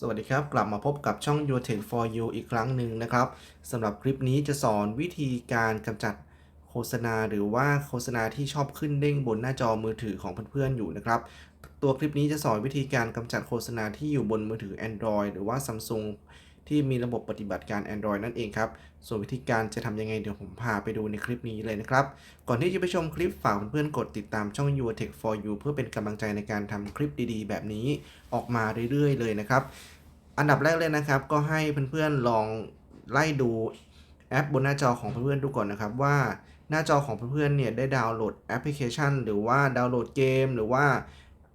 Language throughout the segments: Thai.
สวัสดีครับ กลับมาพบกับช่อง Your Tech for You อีกครั้งหนึ่งนะครับสำหรับคลิปนี้จะสอนวิธีการกำจัดโฆษณา หรือว่าโฆษณาที่ชอบขึ้นเด้งบนหน้าจอมือถือของเพื่อนๆอยู่นะครับ ตัวคลิปนี้จะสอนวิธีการกำจัดโฆษณาที่อยู่บนมือถือ Android หรือว่า Samsung ที่มีระบบปฏิบัติการ Android นั่นเองครับ ส่วนวิธีการจะทำยังไงเดี๋ยวผมพาไปดูในคลิปนี้เลยนะครับ ก่อนที่จะไปชมคลิปฝากเพื่อนๆกดติดตามช่อง y o u Tech for You เพื่อเป็นกำลังใจในการทำคลิปดีๆ แบบนี้ออกมาเรื่อยๆ เลยนะครับ อันดับแรกเลยนะครับ ก็ให้เพื่อนๆลองไล่ดูแอปบนหน้าจอของเพื่อนๆดูก่อนนะครับว่าหน้าจอของเพื่อนๆเนี่ยได้ดาวน์โหลดแอปพลิเคชัน หรือว่าดาวน์โหลดเกม หรือว่า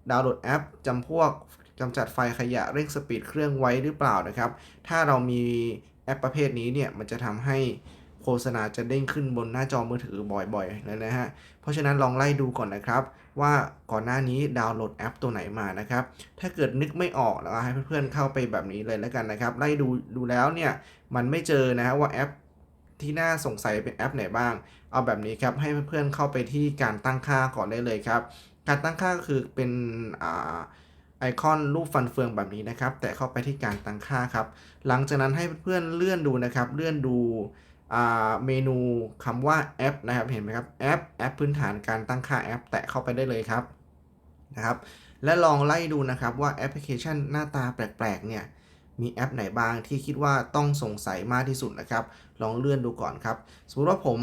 ดาวน์โหลดแอปจำพวก กำจัดไฟขยะเร่งสปีดเครื่องไว้หรือเปล่านะครับ ถ้าเรามีแอปประเภทนี้เนี่ยมันจะทำให้โฆษณาจะเด้งขึ้นบนหน้าจอมือถือบ่อยๆเลยนะฮะ เพราะฉะนั้นลองไล่ดูก่อนนะครับ ว่าก่อนหน้านี้ดาวน์โหลดแอปตัวไหนมานะครับ ถ้าเกิดนึกไม่ออกแล้วให้เพื่อนๆเข้าไปแบบนี้เลยแล้วกันนะครับ ไล่ดูดูแล้วเนี่ยมันไม่เจอนะฮะว่าแอปที่น่าสงสัยเป็นแอปไหนบ้าง เอาแบบนี้ครับให้เพื่อนๆเข้าไปที่การตั้งค่าก่อนได้เลยครับ การตั้งค่าก็คือเป็นอ่า ไอคอนรูปฟันเฟืองแบบนี้นะครับ แต่เข้าไปที่การตั้งค่าครับ หลังจากนั้นให้เพื่อนเลื่อนดูนะครับ เลื่อนดูเมนูคำว่าแอปนะครับ เห็นไหมครับแอปแอปพื้นฐานการตั้งค่าแอป แตะเข้าไปได้เลยครับนะครับ และลองไล่ดูนะครับว่าแอปพลิเคชันหน้าตาแปลกๆเนี่ยมีแอปไหนบ้างที่คิดว่าต้องสงสัยมากที่สุดนะครับ ลองเลื่อนดูก่อนครับ สมมติว่าผม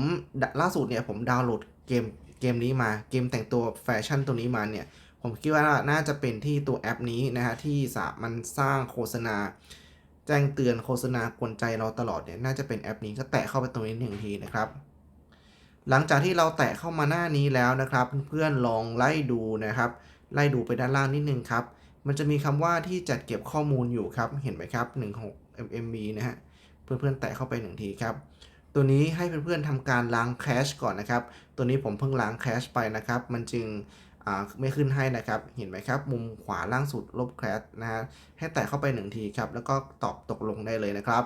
ล่าสุดเนี่ยผมดาวน์โหลดเกมเกมนี้มาเกมแต่งตัวแฟชั่นตัวนี้มาเนี่ย ผมคิดว่าน่าจะเป็นที่ตัวแอปนี้นะฮะที่สามันสร้างโฆษณา แจ้งเตือนโฆษณากวนใจเราตลอดเนี่ยน่าจะเป็นแอปนี้ก็แตะเข้าไปตรงนี้หนึ่งทีนะครับ หลังจากที่เราแตะเข้ามาหน้านี้แล้วนะครับ เพื่อนๆลองไล่ดูนะครับ ไล่ดูไปด้านล่างนิดนึงครับ มันจะมีคำว่าที่จัดเก็บข้อมูลอยู่ครับเห็นไหมครับ16 MMB นะฮะเพื่อนๆแตะเข้าไปหนึ่งทีครับตัวนี้ให้เพื่อนๆทำการล้างแคชก่อนนะครับ ตัวนี้ผมเพิ่งล้างแคชไปนะครับ มันจึง ไม่ขึ้นให้นะครับ เห็นไหมครับ มุมขวาล่างสุดลบแคชนะฮะ ให้แตะเข้าไปหนึ่งทีครับ แล้วก็ตอบตกลงได้เลยนะครับ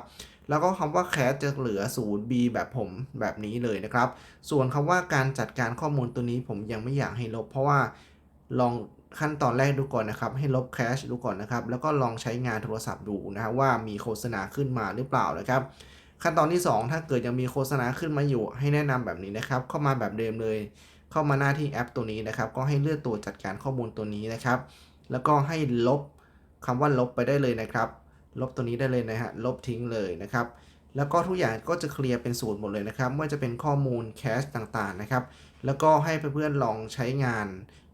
แล้วก็คำว่าแคสจะเหลือ 0B แบบผมแบบนี้เลยนะครับ ส่วนคำว่าการจัดการข้อมูลตัวนี้ผมยังไม่อยากให้ลบ เพราะว่าลองขั้นตอนแรกดูก่อนนะครับ ให้ลบแคชดูก่อนนะครับ แล้วก็ลองใช้งานโทรศัพท์ดูนะครับว่ามีโฆษณาขึ้นมาหรือเปล่านะครับ ขั้นตอนที่ 2 ถ้าเกิดยังมีโฆษณาขึ้นมาอยู่ ให้แนะนำแบบนี้นะครับ เข้ามาแบบเดิมเลย เข้ามาหน้าที่แอปตัวนี้นะครับ ก็ให้เลือกตัวจัดการข้อมูลตัวนี้นะครับ แล้วก็ให้ลบคำว่าลบไปได้เลยนะครับ ลบตัวนี้ได้เลยนะฮะ ลบทิ้งเลยนะครับ แล้วก็ทุกอย่างก็จะเคลียร์เป็นศูนย์หมดเลยนะครับไม่ว่าจะเป็นข้อมูลแคชต่างๆนะครับ แล้วก็ให้เพื่อนๆลองใช้งาน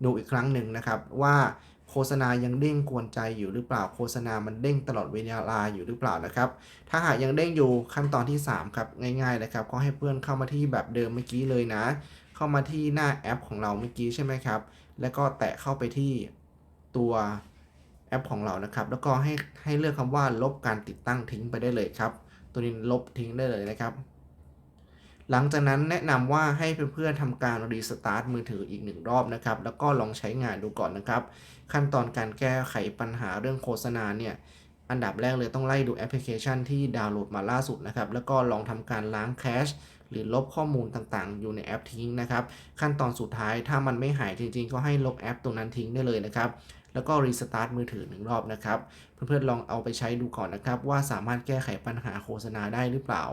ดูอีกครั้งหนึ่งนะครับ ว่าโฆษณายังเด้งกวนใจอยู่หรือเปล่า โฆษณามันเด้งตลอดเวลาอยู่หรือเปล่านะครับ ถ้าหากยังเด้งอยู่ขั้นตอนที่ 3 ครับ ง่ายๆนะครับ ก็ให้เพื่อนเข้ามาที่แบบเดิมเมื่อกี้เลยนะ เข้ามาที่หน้าแอปของเราเมื่อกี้ใช่ไหมครับ แล้วก็แตะเข้าไปที่ตัวแอปของเรานะครับ แล้วก็ให้ให้เลือกคำว่าลบการติดตั้งทิ้งไปได้เลยครับ ตัวนี้ลบทิ้งได้เลยนะครับ หลังจากนั้นแนะนำว่าให้เพื่อนๆทำการรีสตาร์ทมือถืออีกหนึ่งรอบนะครับ แล้วก็ลองใช้งานดูก่อนนะครับ ขั้นตอนการแก้ไขปัญหาเรื่องโฆษณาเนี่ยอันดับแรกเลยต้องไล่ดูแอปพลิเคชันที่ดาวน์โหลดมาล่าสุดนะครับ แล้วก็ลองทำการล้างแคช หรือลบข้อมูลต่างๆ อยู่ในแอปทิ้งนะครับ ขั้นตอนสุดท้ายถ้ามันไม่หายจริงๆ ก็ให้ลบแอปตรงนั้นทิ้งได้เลยนะครับ แล้วก็รีสตาร์ทมือถือหนึ่งรอบนะครับ เพื่อนๆลองเอาไปใช้ดูก่อนนะครับ ว่าสามารถแก้ไขปัญหาโฆษณาได้หรือเปล่า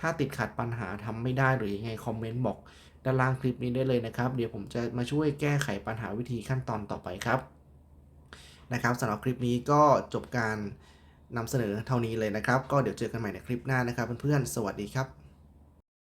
ถ้าติดขัดปัญหาทำไม่ได้หรือยังไงคอมเมนต์บอกด้านล่างคลิปนี้ได้เลยนะครับ เดี๋ยวผมจะมาช่วยแก้ไขปัญหาวิธีขั้นตอนต่อไปครับนะครับสำหรับคลิปนี้ก็จบการนำเสนอเท่านี้เลยนะครับ ก็เดี๋ยวเจอกันใหม่ในคลิปหน้านะครับเพื่อนๆ สวัสดีครับ